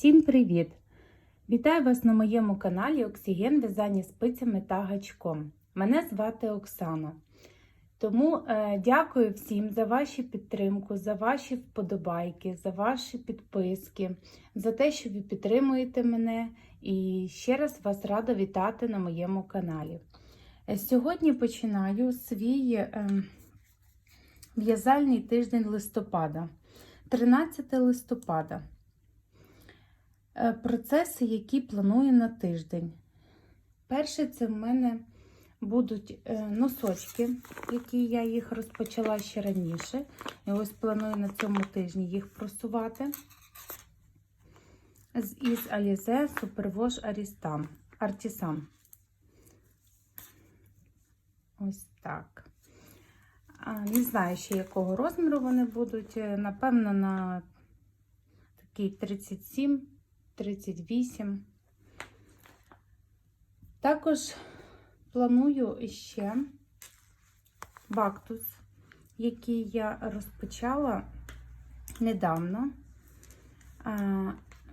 Всім привіт! Вітаю вас на моєму каналі Оксіген В'язання спицями та гачком. Мене звати Оксана. Тому е, дякую всім за вашу підтримку, за ваші вподобайки, за ваші підписки, за те, що ви підтримуєте мене. І ще раз вас рада вітати на моєму каналі. Е, Сьогодні починаю свій е, в'язальний тиждень листопада, 13 листопада. Е, Процеси, які планую на тиждень. Перше, це в мене будуть е, носочки, які я їх розпочала ще раніше. І ось планую на цьому тижні їх просувати. З із Alize Superwash Aristam, Artisan. Ось так. Не знаю ще якого розміру вони будуть. Е, Напевно, на такий 37, 38. Також планую ще бактус, який я розпочала недавно.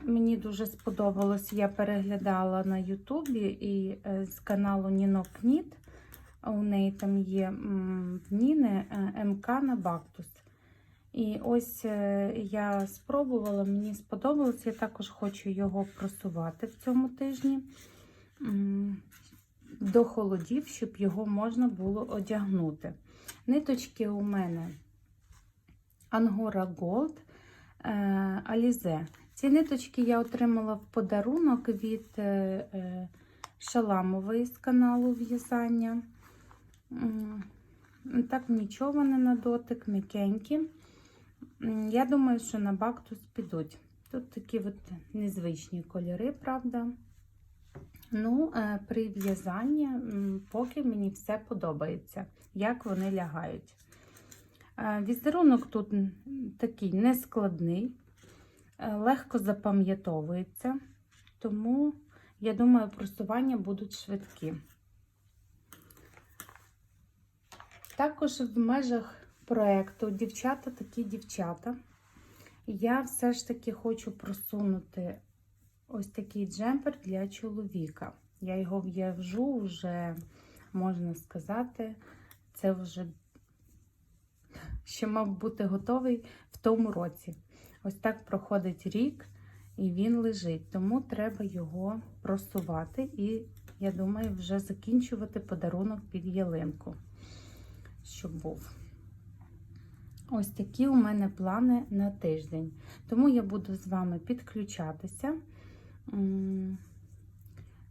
Мені дуже сподобалось, я переглядала на Ютубі і е, з каналу Ніно Кніт. У неї там є Ніни е, МК на бактус. І ось е, я спробувала, мені сподобалось, я також хочу його просувати в цьому тижні до холодів, щоб його можна було одягнути. Ниточки у мене Angora Gold е, Alize. Ці ниточки я отримала в подарунок від е, Шаламової з каналу в'язання. Так, нічого вони на дотик, м'якенькі. Я думаю, що на бактус підуть. Тут такі от незвичні кольори, правда. Ну, е, при в'язанні поки мені все подобається, як вони лягають. Е, Візерунок тут такий нескладний, е, легко запам'ятовується, тому, я думаю, просування будуть швидкі. Також в межах проєкту Дівчата такі дівчата. Я все ж таки хочу просунути ось такий джемпер для чоловіка. Я його в'яжу вже, можна сказати, це вже ще мав бути готовий в тому році. Ось так проходить рік і він лежить, тому треба його просувати і, я думаю, вже закінчувати подарунок під ялинку, щоб був. Ось такі у мене плани на тиждень. Тому я буду з вами підключатися.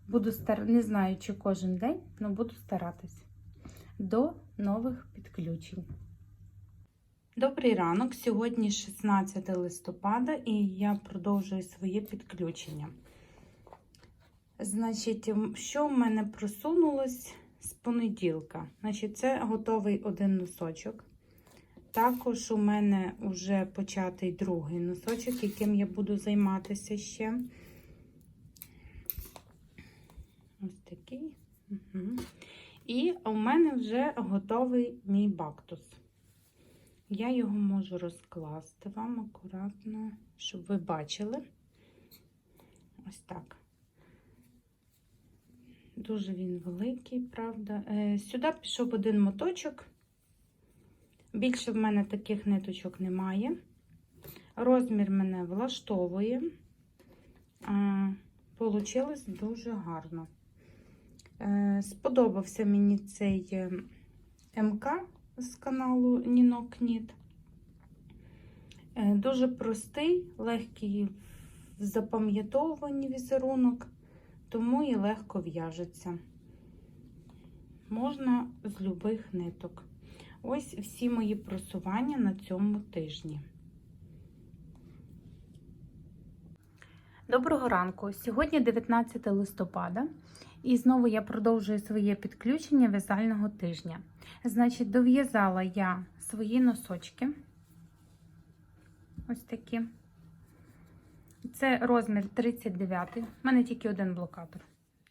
Буду стар... Не знаю, чи кожен день, але буду старатись. До нових підключень. Добрий ранок. Сьогодні 16 листопада, і я продовжую своє підключення. Значить, що в мене просунулось з понеділка? Значить, це готовий один носочок. Також у мене вже початий другий носочок, яким я буду займатися ще. Ось такий. Угу. І у мене вже готовий мій бактус. Я його можу розкласти вам акуратно, щоб ви бачили. Ось так. Дуже він великий, правда. Е, Сюди пішов один моточок. Більше в мене таких ниточок немає. Розмір мене влаштовує. Получилось дуже гарно. Е, Сподобався мені цей е, МК з каналу Ніно Кніт. Е, Дуже простий, легкий в запам'ятовуванні візерунок, тому і легко в'яжеться. Можна з любих ниток. Ось всі мої просування на цьому тижні. Доброго ранку! Сьогодні 19 листопада, і знову я продовжую своє підключення в'язального тижня. Значить, дов'язала я свої носочки. Ось такі. Це розмір 39. У мене тільки один блокатор.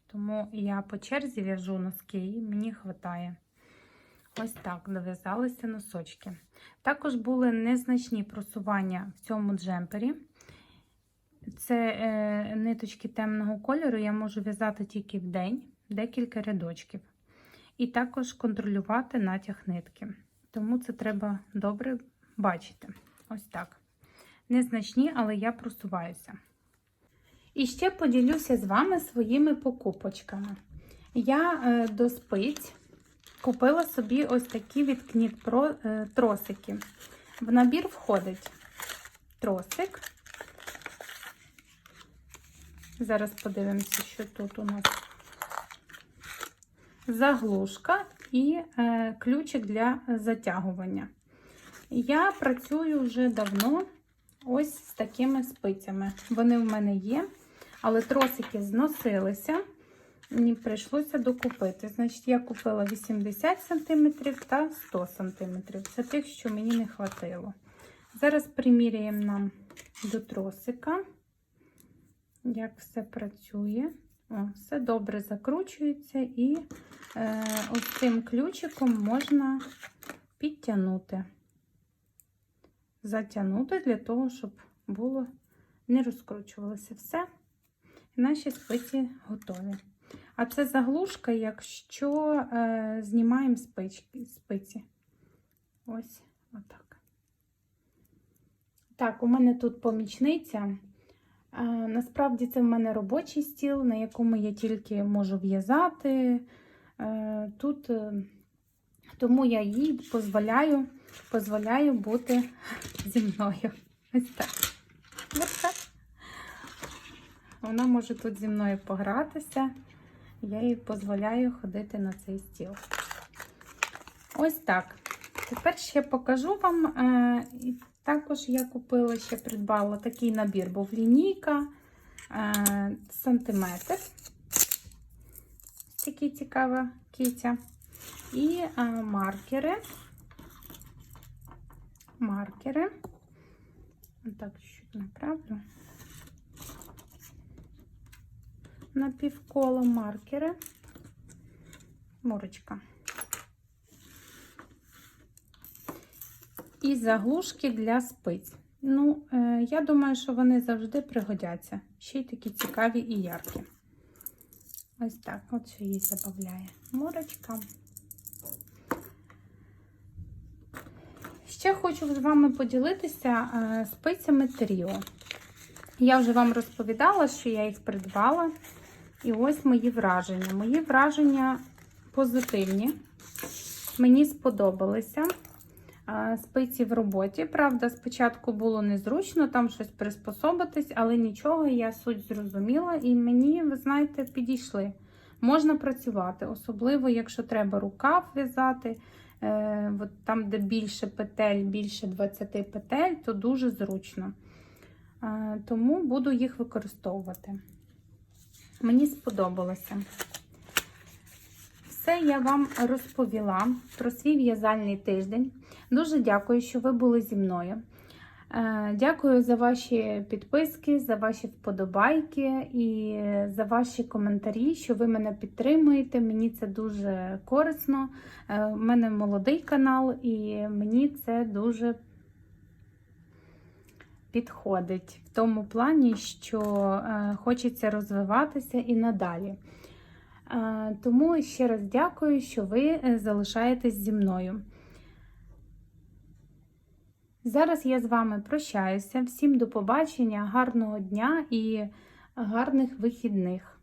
Тому я по черзі в'яжу носки, і мені вистачає. Ось так дов'язалися носочки. Також були незначні просування в цьому джемпері. це е, ниточки темного кольору, я можу в'язати тільки в день, декілька рядочків. І також контролювати натяг нитки. Тому це треба добре бачити. Ось так. Незначні, але я просуваюся. І ще поділюся з вами своїми покупочками. Я е, до спиць купила собі ось такі від Pro е, тросики. В набір входить тросик. Зараз подивимося, що тут у нас заглушка і е, ключик для затягування. Я працюю вже давно ось з такими спицями. Вони в мене є, але тросики зносилися. Мені прийшлося докупити. Значить, я купила 80 см та 100 см. Це тих, що мені не хватило. Зараз приміряємо нам до тросика, як все працює. О, все добре закручується, і е, ось цим ключиком можна підтягнути, затягнути для того, щоб було не розкручувалося все. Наші спиці готові. А це заглушка, якщо е, знімаємо спички, спиці. Ось отак. Так, у мене тут помічниця. Е, насправді це в мене робочий стіл, на якому я тільки можу в'язати. Е, тут, е, тому я їй дозволяю, дозволяю бути зі мною. Ось так. Ось так. Вона може тут зі мною погратися. Я їй дозволяю ходити на цей стіл. Ось так. Тепер ще покажу вам. Е, також я купила, ще придбала такий набір, був лінійка е, сантиметр. Такий цікава кітя. І е, маркери. Маркери. Так, чуть направлю. На півкола маркери. Морочка. І заглушки для спиць. Ну, е, я думаю, що вони завжди пригодяться. Ще й такі цікаві і яркі. Ось так, от що їй забавляє. Морочка. Ще хочу з вами поділитися е, спицями Тріо. Я вже вам розповідала, що я їх придбала. І ось мої враження. Мої враження позитивні. Мені сподобалися спиці в роботі. Правда, спочатку було незручно там щось приспособитись, але нічого, я суть зрозуміла, і мені, ви знаєте, підійшли. Можна працювати, особливо, якщо треба рукав в'язати. Е, от Там, де більше петель, більше 20 петель, то дуже зручно. Тому буду їх використовувати. Мені сподобалося. Все я вам розповіла про свій в'язальний тиждень. Дуже дякую, що ви були зі мною. Е, дякую за ваші підписки, за ваші вподобайки і за ваші коментарі, що ви мене підтримуєте. Мені це дуже корисно. Е, у мене молодий канал, і мені це дуже підходить в тому плані, що е, хочеться розвиватися і надалі. Тому ще раз дякую, що ви залишаєтесь зі мною. Зараз я з вами прощаюся. Всім до побачення, гарного дня і гарних вихідних.